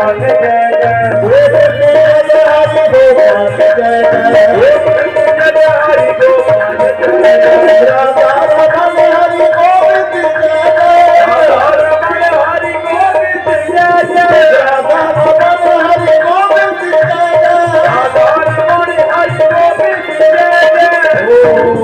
Hare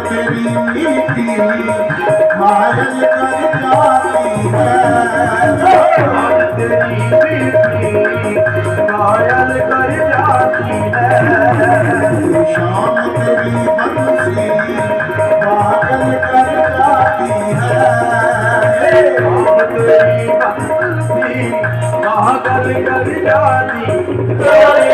ਤੇਰੀ ਨੀਤੀ ਮਾਰਨ ਕਰ ਜਾਤੀ ਹੈ ਮਾਰਨ ਤੇਰੀ ਨੀਤੀ ਮਾਰਨ ਕਰ ਜਾਤੀ ਹੈ ਸ਼ਾਮ ਤੇਰੀ ਬੰਸੀ ਮਾਰਨ ਕਰ ਜਾਤੀ ਹੈ ਸ਼ਾਮ ਤੇਰੀ ਬੰਸੀ ਮਾਰਨ ਕਰ ਜਾਤੀ ਹੈ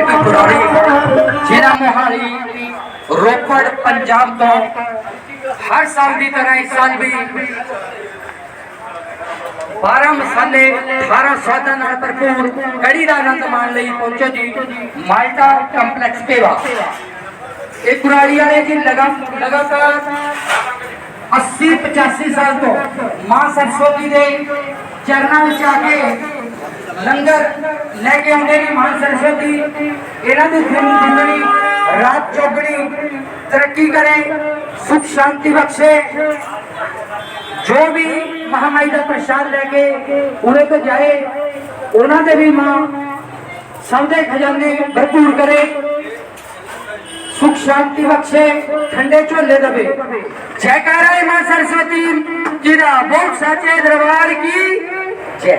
ਕਮੇਟੀ ਕੁਰਾੜੀ ਜ਼ਿਲ੍ਹਾ ਮੋਹਾਲੀ ਰੋਪੜ ਪੰਜਾਬ ਤੋਂ ਹਰ ਸਾਲ ਦੀ ਤਰ੍ਹਾਂ ਇਸ ਸਾਲ ਵੀ 12 ਮਸਾਲੇ 18 ਸਵਾਦਾਂ ਨਾਲ ਭਰਪੂਰ ਕੜੀ ਦਾ ਆਨੰਦ ਮਾਣ ਲਈ ਪਹੁੰਚੇ ਜੀ, ਮਾਲਟਾ ਕੰਪਲੈਕਸ ਪੇਵਾ ਇਹ ਕੁਰਾੜੀ ਵਾਲੇ ਜੀ ਲਗਾਤਾਰ 80 85 ਸਾਲ ਤੋਂ ਮਾਂ ਸਰਸਵਤੀ ਦੇ ਚਰਨਾਂ ਵਿੱਚ ਆ ਕੇ ਲੰਗਰ ਲੈ ਕੇ ਆਉਂਦੇ ਨੇ ਮਾਂ ਸਰਸਵਤੀ। ਇਹਨਾਂ ਦੀ ਦਿਨ ਰਾਤ ਚੌਗਣੀ ਤਰੱਕੀ ਕਰੇ, ਸੁਖ ਸ਼ਾਂਤੀ ਬਖਸ਼ੇ। ਜੋ ਵੀ ਮਹਾਮਾਈ ਦਾ ਪ੍ਰਸ਼ਾਦ ਲੈ ਕੇ ਉਰੇ ਤੋਂ ਜਾਏ, ਉਹਨਾਂ ਦੇ ਵੀ ਮਾਂ ਸਭ ਦੇ ਖਜ਼ਾਨੇ ਭਰਪੂਰ ਕਰੇ। ਸੁਖ ਸ਼ਾਂਤੀ ਬਖਸ਼ੇ, ਠੰਡੇ ਝੋਲੇ ਦਵੇ। ਜੈਕਾਰਾ ਹੈ ਮਾਂ ਸਰਸਵਤੀ ਜੀ ਦਾ ਬੋਲ ਸਾਚੇ ਦਰਬਾਰ ਕੀ? ਜੈ।